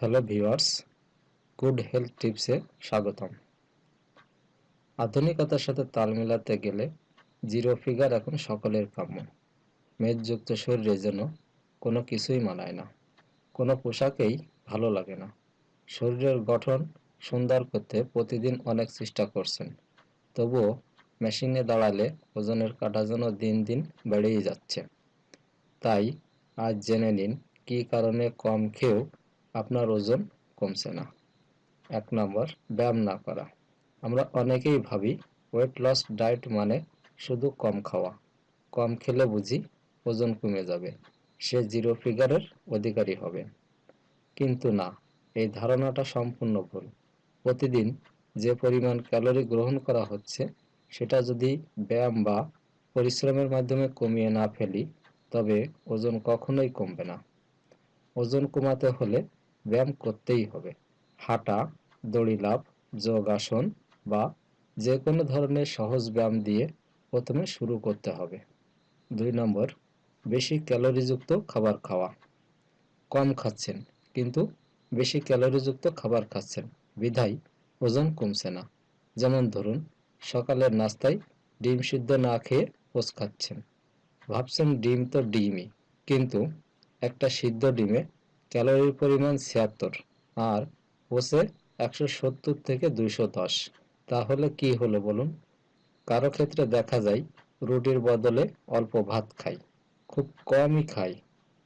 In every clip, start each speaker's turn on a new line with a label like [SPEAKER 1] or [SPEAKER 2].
[SPEAKER 1] Hello viewers good health টিপসে স্বাগতম। আধুনিকতার সাথে তাল মেলাতে গেলে জিরো ফিগার এখন সকলের কাম্য। মেদযুক্ত শরীরের জন্য কোনো কিছুই মানায় না। কোনো পোশাকেই ভালো লাগে না। শরীরের গঠন সুন্দর করতে প্রতিদিন অনেক চেষ্টা করছেন। তবুও মেশিনে দাঁড়ালে ওজনের কাটা যেন দিন দিন বেড়েই যাচ্ছে। তাই আজ জেনে নিন কী কারণে কম খেয়েও আপনার ওজন কমছে না। এক নম্বর, ব্যায়াম না করা। আমরা অনেকেই ভাবি ওয়েট লস ডায়েট মানে শুধু কম খাওয়া। কম খেলে বুঝি ওজন কমে যাবে। সে জিরো ফিগারের অধিকারী হবে। কিন্তু না, এই ধারণাটা সম্পূর্ণ ভুল। প্রতিদিন যে পরিমাণ ক্যালোরি গ্রহণ করা হচ্ছে, সেটা যদি ব্যায়াম বা পরিশ্রমের মাধ্যমে কমিয়ে না ফেলি, তবে ওজন কখনোই কমবে না। ওজন কমাতে হলে ব্যায়াম করতেই হবে। হাঁটা দড়ি লাভ যোগাসন বা যে কোনো ধরনের সহজ ব্যায়াম দিয়ে প্রথমে শুরু করতে হবে। দুই নম্বর, বেশি ক্যালোরিযুক্ত খাবার খাওয়া। কম খাচ্ছেন, কিন্তু বেশি ক্যালোরিযুক্ত খাবার খাচ্ছেন। বিধায় ওজন কমছে না। যেমন ধরুন, সকালের নাস্তায় ডিম সিদ্ধ না খেয়ে পোষ খাচ্ছেন। ভাবছেন ডিম তো ডিমই, কিন্তু একটা সিদ্ধ ডিমে ক্যালোরির পরিমাণ ছিয়াত্তর আর ওসে একশো সত্তর থেকে দুইশো দশ। তাহলে কি হলো বলুন? কারও ক্ষেত্রে দেখা যায়, রুটির বদলে অল্প ভাত খাই, খুব কমই খাই,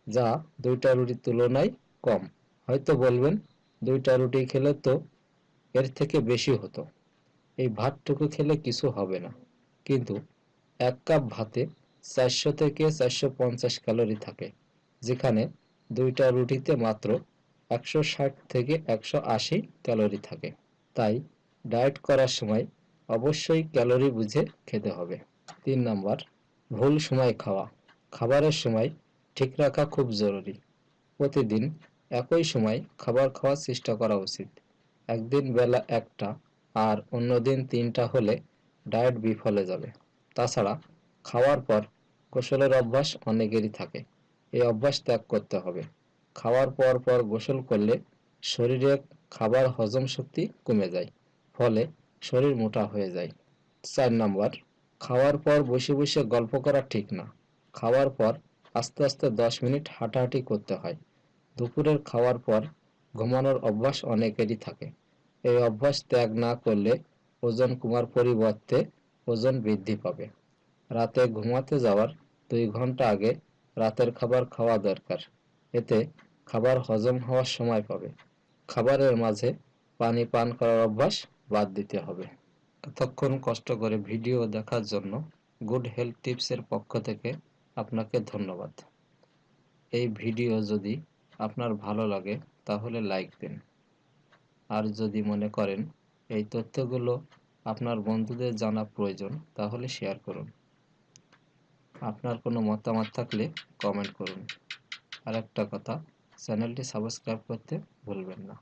[SPEAKER 1] যা দুইটা রুটির তুলনায় কম। হয়তো বলবেন, দুইটা রুটি খেলে তো এর থেকে বেশি হতো। এই ভাতটুকু খেলে কিছু হবে না। কিন্তু এক কাপ ভাতে চারশো থেকে চারশো পঞ্চাশ ক্যালোরি থাকে, যেখানে দুইটা রুটিতে মাত্র একশো ষাট থেকে একশো আশি ক্যালোরি থাকে। তাই ডায়েট করার সময় অবশ্যই ক্যালোরি বুঝে খেতে হবে। তিন নম্বর, ভুল সময় খাওয়া। খাবারের সময় ঠিক রাখা খুব জরুরি। প্রতিদিন একই সময় খাবার খাওয়ার চেষ্টা করা উচিত। একদিন বেলা একটা আর অন্য দিন তিনটা হলে ডায়েট বিফলে যাবে। তাছাড়া খাওয়ার পর গোসলের অভ্যাস অনেকেরই থাকে। এই অভ্যাস ত্যাগ করতে হবে। খাওয়ার পর পর গোসল করলে শরীরে খাবার হজম শক্তি কমে যায়, ফলে শরীর মোটা হয়ে যায়। চার নম্বর, খাওয়ার পর বসে বসে গল্প করা ঠিক না। খাওয়ার পর আস্তে আস্তে দশ মিনিট হাঁটাহাঁটি করতে হয়। দুপুরের খাওয়ার পর ঘুমানোর অভ্যাস অনেকেরই থাকে। এই অভ্যাস ত্যাগ না করলে ওজন কমার পরিবর্তে ওজন বৃদ্ধি পাবে। রাতে ঘুমাতে যাওয়ার দুই ঘণ্টা আগে রাতের খাবার খাওয়া দরকার। এতে খাবার হজম হওয়ার সময় পাবে। খাবারের মাঝে পানি পান করার অভ্যাস বাদ দিতে হবে। এতক্ষণ কষ্ট করে ভিডিও দেখার জন্য গুড হেলথ টিপসের পক্ষ থেকে আপনাকে ধন্যবাদ। এই ভিডিও যদি আপনার ভালো লাগে, তাহলে লাইক দিন। আর যদি মনে করেন এই তথ্যগুলো আপনার বন্ধুদের জানা প্রয়োজন, তাহলে শেয়ার করুন। আপনার কোনো মতামত থাকলে কমেন্ট করুন। আর একটা কথা চ্যানেলটি সাবস্ক্রাইব করতে ভুলবেন না।